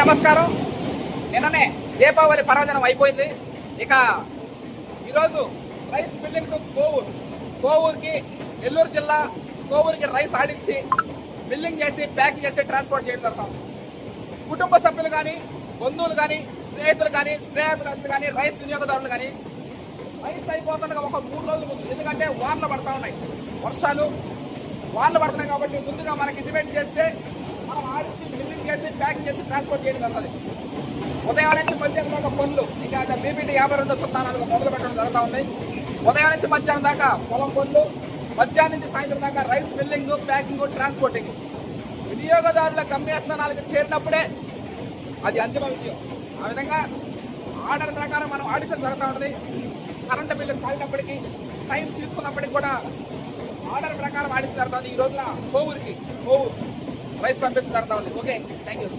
నమస్కారం. నిన్ననే దీపావళి పర్వదినం అయిపోయింది. ఇక ఈరోజు రైస్ బిల్డింగ్ టు కోవూరు. కోవూరుకి నెల్లూరు జిల్లా కోవూరుకి రైస్ ఆడించి బిల్లింగ్ చేసి ప్యాక్ చేసి ట్రాన్స్పోర్ట్ చేయడం జరుగుతాం కుటుంబ సభ్యులు కానీ బంధువులు కానీ స్నేహితులు కానీ స్నేహితులు కానీ రైస్ వినియోగదారులు కానీ రైస్ అయిపోతుండగా ఒక మూడు రోజుల ముందు ఎందుకంటే వానలు పడతా ఉన్నాయి. వర్షాలు వానలు పడుతున్నాయి కాబట్టి ముందుగా మనకి ఇంటిమేట్ చేస్తే మనం ఆడించి చేసి ప్యాక్ చేసి ట్రాన్స్పోర్ట్ చేయడం జరుగుతుంది. ఉదయం నుంచి మధ్యాహ్నం దాకా పనులు ఇంకా బీపీటీ యాభై రెండు సున్నా నాలుగు మొదలు పెట్టడం జరుగుతూ ఉంది. ఉదయం నుంచి మధ్యాహ్నం దాకా పొలం పనులు మధ్యాహ్నం నుంచి సాయంత్రం దాకా రైస్ బిల్లింగ్ ప్యాకింగ్ ట్రాన్స్పోర్టింగ్ వినియోగదారుల గమ్యస్థానాలకు చేరినప్పుడే అది అంతిమ విజయం. ఆ విధంగా ఆర్డర్ ప్రకారం మనం ఆడిషన్ జరుగుతూ ఉంటుంది. కరెంటు బిల్లు కాలినప్పటికీ టైం తీసుకున్నప్పటికీ కూడా ఆర్డర్ ప్రకారం ఆడిషన్ జరుగుతుంది. ఈ రోజున కోవూరికి కోవూరు. రైస్ పంపిస్తున్నారు ఓకే థ్యాంక్ యూ